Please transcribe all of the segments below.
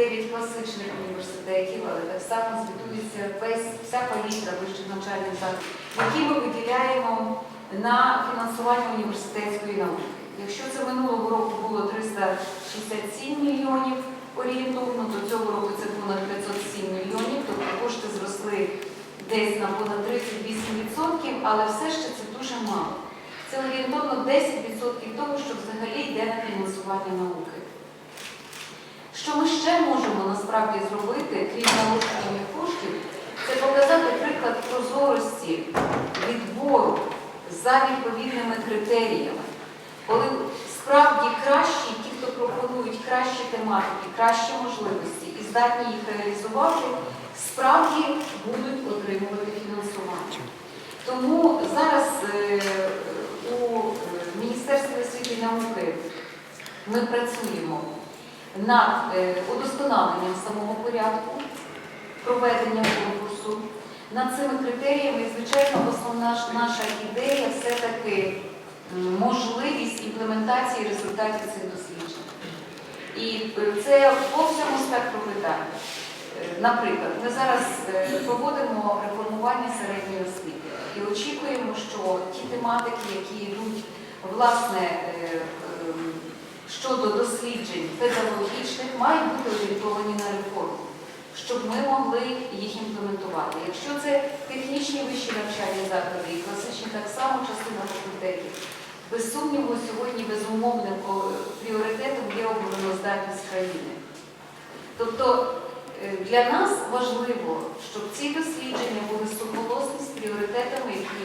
9 класичних університетів, але так само звітується весь вся палітра вищих навчальних закладів, які ми виділяємо на фінансування університетської науки. Якщо це минулого року було 367 мільйонів орієнтовно, то цього року це понад 507 мільйонів, тобто кошти зросли десь на понад 38%, але все ще це дуже мало. Це орієнтовно 10% того, що взагалі йде на фінансування науки. Що ми ще можемо насправді зробити, крім налучення коштів, це показати приклад прозорості відбору за відповідними критеріями. Коли справді кращі, ті, хто пропонують кращі тематики, кращі можливості і здатні їх реалізувати, справді будуть отримувати фінансування. Тому зараз е, у е, Міністерстві освіти і науки ми працюємо над е, удосконаленням самого порядку проведення конкурсу, над цими критеріями. Звичайно, основна наша ідея все-таки можливість імплементації результатів цих досліджень. І е, це по всьому спектру питань. Е, Наприклад, ми зараз проводимо реформування середньої освіти і очікуємо, що ті тематики, які йдуть власне ем, щодо досліджень педагогічних, мають бути орієнтовані на реформу, щоб ми могли їх імплементувати. Якщо це технічні вищі навчальні заклади і класичні так само частина факультетів, без сумніву, сьогодні безумовним пріоритетом є обороноздатність країни. Тобто е, для нас важливо, щоб ці дослідження були суголосні з пріоритетами, які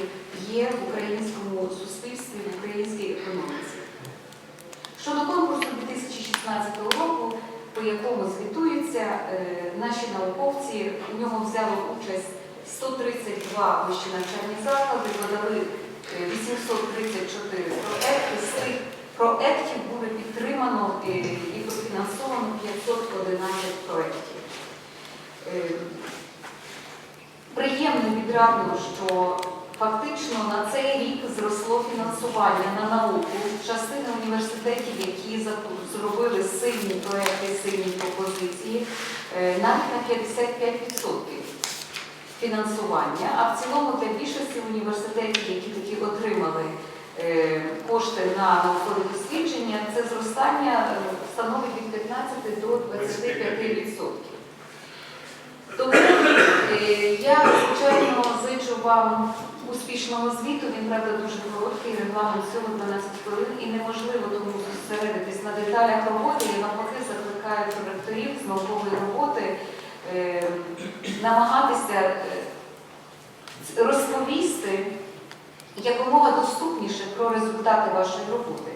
є в українському суспільстві, в українській економіці. Щодо конкурсу 2016 року, по якому звітуються е, наші науковці, в ньому взяло участь 132 вищі навчальні заклади, подали е, 834 проекти. З цих проєктів буде підтримано е, і профінансовано 511 проєктів. Е, Приємно відрадно, що фактично на цей рік зросло фінансування на науку частини університетів, які зробили сильні проекти, сильні пропозиції, е, навіть на 55% фінансування. А в цілому для більшості університетів, які таки отримали е, кошти на наукові дослідження, це зростання е, становить від 15 до 25%. Тому я, звичайно, зичу вам успішного звіту. Він, правда, дуже короткий, регламент всього 12 хвилин і неможливо тому зосередитись на деталях роботи. Я навпаки закликаю директорів з наукової роботи е, намагатися е, розповісти якомога доступніше про результати вашої роботи.